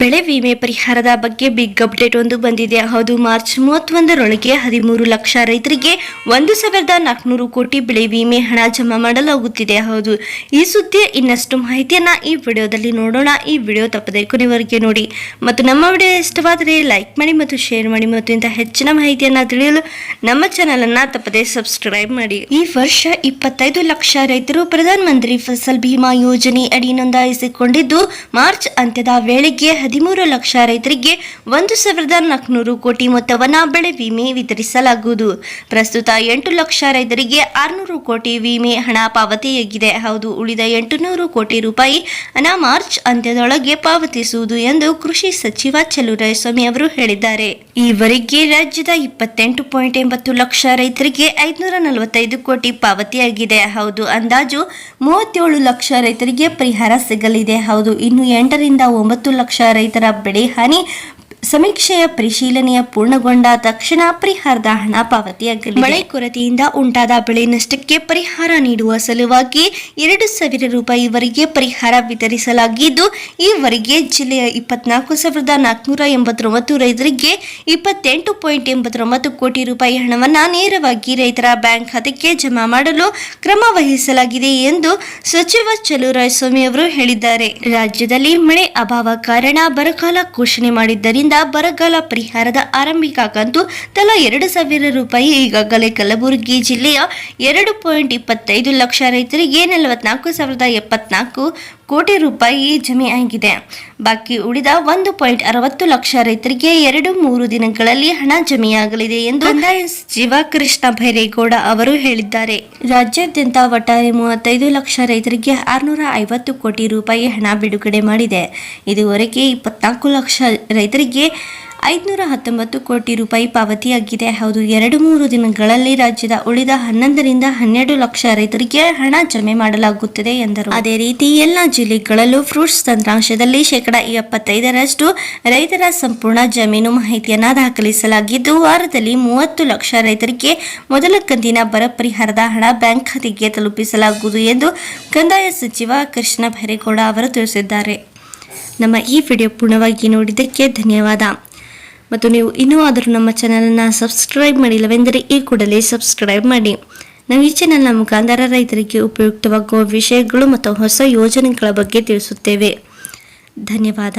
ಬೆಳೆ ವಿಮೆ ಪರಿಹಾರದ ಬಗ್ಗೆ ಬಿಗ್ ಅಪ್ಡೇಟ್ ಒಂದು ಬಂದಿದೆ. ಹೌದು, ಮಾರ್ಚ್ ಮೂವತ್ತೊಂದರೊಳಗೆ ಹದಿಮೂರು ಲಕ್ಷ ರೈತರಿಗೆ ಒಂದು ಸಾವಿರದ ನಾಲ್ಕುನೂರು ಕೋಟಿ ಬೆಳೆ ವಿಮೆ ಹಣ ಜಮಾ ಮಾಡಲಾಗುತ್ತಿದೆ. ಹೌದು, ಈ ಸುದ್ದಿಯ ಇನ್ನಷ್ಟು ಮಾಹಿತಿಯನ್ನ ಈ ವಿಡಿಯೋದಲ್ಲಿ ನೋಡೋಣ. ಈ ವಿಡಿಯೋ ತಪ್ಪದೆ ಕೊನೆವರೆಗೆ ನೋಡಿ. ಮತ್ತು ನಮ್ಮ ವಿಡಿಯೋ ಇಷ್ಟವಾದರೆ ಲೈಕ್ ಮಾಡಿ ಮತ್ತು ಶೇರ್ ಮಾಡಿ. ಮತ್ತು ಇಂತಹ ಹೆಚ್ಚಿನ ಮಾಹಿತಿಯನ್ನ ತಿಳಿಯಲು ನಮ್ಮ ಚಾನೆಲ್ ಅನ್ನ ತಪ್ಪದೆ ಸಬ್ಸ್ಕ್ರೈಬ್ ಮಾಡಿ. ಈ ವರ್ಷ ಇಪ್ಪತ್ತೈದು ಲಕ್ಷ ರೈತರು ಪ್ರಧಾನ ಮಂತ್ರಿ ಫಸಲ್ ಭೀಮಾ ಯೋಜನೆ ಅಡಿ ನೋಂದಾಯಿಸಿಕೊಂಡಿದ್ದು, ಮಾರ್ಚ್ ಅಂತ್ಯದ ವೇಳೆಗೆ ಹದಿಮೂರು ಲಕ್ಷ ರೈತರಿಗೆ ಒಂದು ಸಾವಿರದ ನಾಲ್ಕುನೂರು ಕೋಟಿ ಮೊತ್ತವನ್ನ ಬೆಳೆ ವಿಮೆ ವಿತರಿಸಲಾಗುವುದು. ಪ್ರಸ್ತುತ ಎಂಟು ಲಕ್ಷ ರೈತರಿಗೆ ಆರುನೂರು ಕೋಟಿ ವಿಮೆ ಹಣ ಪಾವತಿಯಾಗಿದೆ. ಹೌದು, ಉಳಿದ ಎಂಟುನೂರು ಕೋಟಿ ರೂಪಾಯಿ ಹಣ ಮಾರ್ಚ್ ಅಂತ್ಯದೊಳಗೆ ಪಾವತಿಸುವುದು ಎಂದು ಕೃಷಿ ಸಚಿವ ಚಲುರಾಯಸ್ವಾಮಿ ಅವರು ಹೇಳಿದ್ದಾರೆ. ಈವರೆಗೆ ರಾಜ್ಯದ ಇಪ್ಪತ್ತೆಂಟು ಪಾಯಿಂಟ್ ಎಂಬತ್ತು ಲಕ್ಷ ರೈತರಿಗೆ ಐದುನೂರ ನಲವತ್ತೈದು ಕೋಟಿ ಪಾವತಿಯಾಗಿದೆ. ಹೌದು, ಅಂದಾಜು ಮೂವತ್ತೇಳು ಲಕ್ಷ ರೈತರಿಗೆ ಪರಿಹಾರ ಸಿಗಲಿದೆ. ಹೌದು, ಇನ್ನು ಎಂಟರಿಂದ ಒಂಬತ್ತು ಲಕ್ಷ ರೈತರ ಬೆಳೆ ಹಾನಿ ಸಮೀಕ್ಷೆಯ ಪರಿಶೀಲನೆಯ ಪೂರ್ಣಗೊಂಡ ತಕ್ಷಣ ಪರಿಹಾರದ ಹಣ ಪಾವತಿಯಾಗಲಿದೆ. ಮಳೆ ಕೊರತೆಯಿಂದ ಉಂಟಾದ ಬೆಳೆ ನಷ್ಟಕ್ಕೆ ಪರಿಹಾರ ನೀಡುವ ಸಲುವಾಗಿ ಎರಡು ಸಾವಿರ ರೂಪಾಯಿವರೆಗೆ ಪರಿಹಾರ ವಿತರಿಸಲಾಗಿದ್ದು ಈವರೆಗೆ ಜಿಲ್ಲೆಯ ಇಪ್ಪತ್ನಾಲ್ಕು ಸಾವಿರದ ನಾಲ್ಕುನೂರ ಎಂಬತ್ತೊಂಬತ್ತು ರೈತರಿಗೆ ಇಪ್ಪತ್ತೆಂಟು ಪಾಯಿಂಟ್ ಎಂಬತ್ತೊಂಬತ್ತು ಕೋಟಿ ರೂಪಾಯಿ ಹಣವನ್ನು ನೇರವಾಗಿ ರೈತರ ಬ್ಯಾಂಕ್ ಖಾತೆಗೆ ಜಮಾ ಮಾಡಲು ಕ್ರಮ ವಹಿಸಲಾಗಿದೆ ಎಂದು ಸಚಿವ ಚಲುರಾಯಸ್ವಾಮಿ ಅವರು ಹೇಳಿದ್ದಾರೆ. ರಾಜ್ಯದಲ್ಲಿ ಮಳೆ ಅಭಾವ ಕಾರಣ ಬರಗಾಲ ಘೋಷಣೆ ಮಾಡಿದ್ದರಿಂದ ಬರಗಾಲ ಪರಿಹಾರದ ಆರಂಭಿಕ ಕಂತು ತಲಾ ಎರಡು ಸಾವಿರ ರೂಪಾಯಿ. ಈಗಾಗಲೇ ಕಲಬುರಗಿ ಜಿಲ್ಲೆಯ ಎರಡು ಪಾಯಿಂಟ್ ಇಪ್ಪತ್ತೈದು ಲಕ್ಷ ರೈತರಿಗೆ ನಲವತ್ನಾಲ್ಕು ಸಾವಿರದ ಎಪ್ಪತ್ನಾಲ್ಕು ಕೋಟಿ ರೂಪಾಯಿ ಜಮೆ ಆಗಿದೆ. ಬಾಕಿ ಉಳಿದ ಒಂದು ಪಾಯಿಂಟ್ ಅರವತ್ತು ಲಕ್ಷ ರೈತರಿಗೆ ಎರಡು ಮೂರು ದಿನಗಳಲ್ಲಿ ಹಣ ಜಮೆಯಾಗಲಿದೆ ಎಂದು ಕಂದಾಯ ಸಚಿವ ಕೃಷ್ಣ ಭೈರೇಗೌಡ ಅವರು ಹೇಳಿದ್ದಾರೆ. ರಾಜ್ಯಾದ್ಯಂತ ಒಟ್ಟಾರೆ ಮೂವತ್ತೈದು ಲಕ್ಷ ರೈತರಿಗೆ ಆರುನೂರ ಐವತ್ತು ಕೋಟಿ ರೂಪಾಯಿ ಹಣ ಬಿಡುಗಡೆ ಮಾಡಿದೆ. ಇದುವರೆಗೆ ಇಪ್ಪತ್ನಾಲ್ಕು ಲಕ್ಷ ರೈತರಿಗೆ ಐದುನೂರ ಹತ್ತೊಂಬತ್ತು ಕೋಟಿ ರೂಪಾಯಿ ಪಾವತಿಯಾಗಿದೆ. ಹೌದು ಎರಡು ಮೂರು ದಿನಗಳಲ್ಲಿ ರಾಜ್ಯದ ಉಳಿದ ಹನ್ನೊಂದರಿಂದ ಹನ್ನೆರಡು ಲಕ್ಷ ರೈತರಿಗೆ ಹಣ ಜಮೆ ಮಾಡಲಾಗುತ್ತದೆ ಎಂದರು. ಅದೇ ರೀತಿ, ಎಲ್ಲ ಜಿಲ್ಲೆಗಳಲ್ಲೂ ಫ್ರೂಟ್ಸ್ ತಂತ್ರಾಂಶದಲ್ಲಿ ಶೇಕಡ ಎಪ್ಪತ್ತೈದರಷ್ಟು ರೈತರ ಸಂಪೂರ್ಣ ಜಮೀನು ಮಾಹಿತಿಯನ್ನು ದಾಖಲಿಸಲಾಗಿದ್ದು, ವಾರದಲ್ಲಿ ಮೂವತ್ತು ಲಕ್ಷ ರೈತರಿಗೆ ಮೊದಲ ಕಂತಿನ ಬರ ಪರಿಹಾರದ ಹಣ ಬ್ಯಾಂಕ್ ಖಾತೆಗೆ ತಲುಪಿಸಲಾಗುವುದು ಎಂದು ಕಂದಾಯ ಸಚಿವ ಕೃಷ್ಣ ಭೈರೇಗೌಡ ಅವರು ತಿಳಿಸಿದ್ದಾರೆ. ನಮ್ಮ ಈ ವಿಡಿಯೋ ಪೂರ್ಣವಾಗಿ ನೋಡಿದ್ದಕ್ಕೆ ಧನ್ಯವಾದ. ಮತ್ತು ನೀವು ಇನ್ನೂ ಆದರೂ ನಮ್ಮ ಚಾನಲನ್ನು ಸಬ್ಸ್ಕ್ರೈಬ್ ಮಾಡಿಲ್ಲವೆಂದರೆ ಈ ಕೂಡಲೇ ಸಬ್ಸ್ಕ್ರೈಬ್ ಮಾಡಿ. ನಾವು ಈ ಚಾನಲ್ನ ಮುಖಾಂತರ ರೈತರಿಗೆ ಉಪಯುಕ್ತವಾಗುವ ವಿಷಯಗಳು ಮತ್ತು ಹೊಸ ಯೋಜನೆಗಳ ಬಗ್ಗೆ ತಿಳಿಸುತ್ತೇವೆ. ಧನ್ಯವಾದ.